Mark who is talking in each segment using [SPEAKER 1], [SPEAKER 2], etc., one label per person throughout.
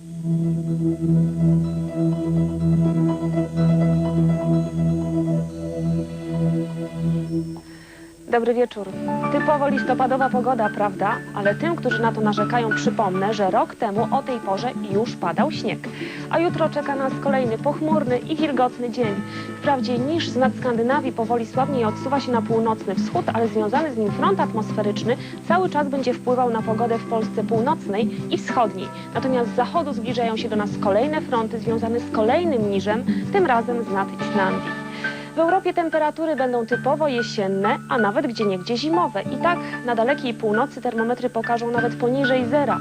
[SPEAKER 1] Mm-hmm. Dobry wieczór. Typowo listopadowa pogoda, prawda? Ale tym, którzy na to narzekają, przypomnę, że rok temu o tej porze już padał śnieg. A jutro czeka nas kolejny pochmurny i wilgotny dzień. Wprawdzie niż z nad Skandynawii powoli słabniej odsuwa się na północny wschód, ale związany z nim front atmosferyczny cały czas będzie wpływał na pogodę w Polsce północnej i wschodniej. Natomiast z zachodu zbliżają się do nas kolejne fronty związane z kolejnym niżem, tym razem z nad Islandii. W Europie temperatury będą typowo jesienne, a nawet gdzieniegdzie zimowe. I tak na dalekiej północy termometry pokażą nawet poniżej zera.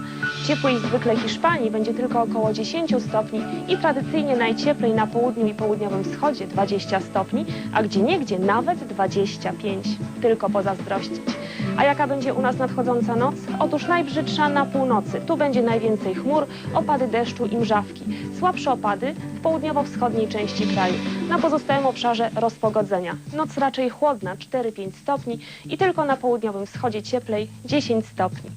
[SPEAKER 1] Ciepłej zwykle Hiszpanii będzie tylko około 10 stopni i tradycyjnie najcieplej na południu i południowym wschodzie 20 stopni, a gdzieniegdzie nawet 25. Tylko pozazdrościć. A jaka będzie u nas nadchodząca noc? Otóż najbrzydsza na północy. Tu będzie najwięcej chmur, opady deszczu i mrzawki. Słabsze opady w południowo-wschodniej części kraju. Na pozostałym obszarze rozpogodzenia. Noc raczej chłodna, 4-5 stopni i tylko na południowym wschodzie cieplej 10 stopni.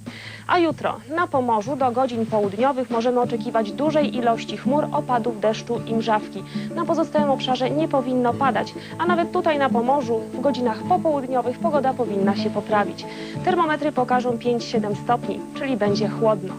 [SPEAKER 1] A jutro na Pomorzu do godzin południowych możemy oczekiwać dużej ilości chmur, opadów deszczu i mrzawki. Na pozostałym obszarze nie powinno padać, a nawet tutaj na Pomorzu w godzinach popołudniowych pogoda powinna się poprawić. Termometry pokażą 5-7 stopni, czyli będzie chłodno.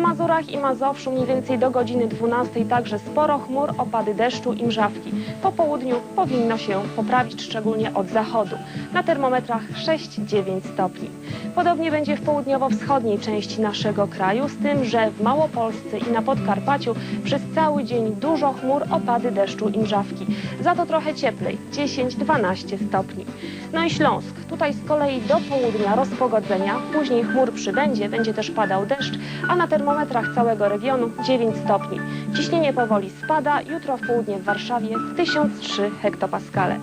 [SPEAKER 1] Na Mazurach i Mazowszu mniej więcej do godziny 12 także sporo chmur, opady deszczu i mrzawki. Po południu powinno się poprawić, szczególnie od zachodu. Na termometrach 6-9 stopni. Podobnie będzie w południowo-wschodniej części naszego kraju, z tym, że w Małopolsce i na Podkarpaciu przez cały dzień dużo chmur, opady deszczu i mrzawki. Za to trochę cieplej, 10-12 stopni. No i Śląsk. Tutaj z kolei do południa rozpogodzenia, później chmur przybędzie, będzie też padał deszcz, a na termometrach całego regionu 9 stopni. Ciśnienie powoli spada, jutro w południe w Warszawie 1003 hektopaskale.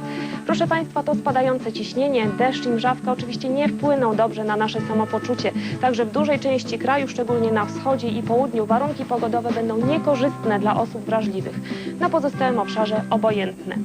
[SPEAKER 1] Proszę Państwa, to spadające ciśnienie, deszcz i mrzawka oczywiście nie wpłyną dobrze na nasze samopoczucie. Także w dużej części kraju, szczególnie na wschodzie i południu, warunki pogodowe będą niekorzystne dla osób wrażliwych. Na pozostałym obszarze obojętne.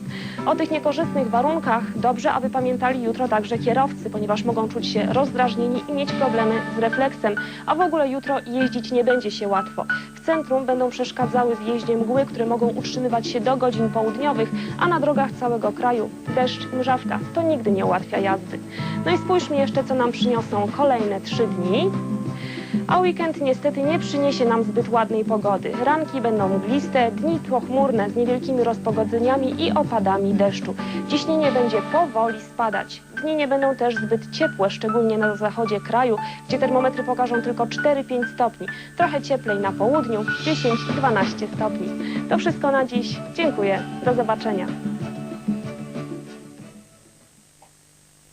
[SPEAKER 1] O tych niekorzystnych warunkach dobrze, aby pamiętali jutro także kierowcy, ponieważ mogą czuć się rozdrażnieni i mieć problemy z refleksem, a w ogóle jutro jeździć nie będzie się łatwo. W centrum będą przeszkadzały w jeździe mgły, które mogą utrzymywać się do godzin południowych, a na drogach całego kraju deszcz mrzawka. To nigdy nie ułatwia jazdy. No i spójrzmy jeszcze, co nam przyniosą kolejne trzy dni. A weekend niestety nie przyniesie nam zbyt ładnej pogody. Ranki będą mgliste, dni pochmurne z niewielkimi rozpogodzeniami i opadami deszczu. Ciśnienie będzie powoli spadać. Dni nie będą też zbyt ciepłe, szczególnie na zachodzie kraju, gdzie termometry pokażą tylko 4-5 stopni. Trochę cieplej na południu, 10-12 stopni. To wszystko na dziś. Dziękuję. Do zobaczenia.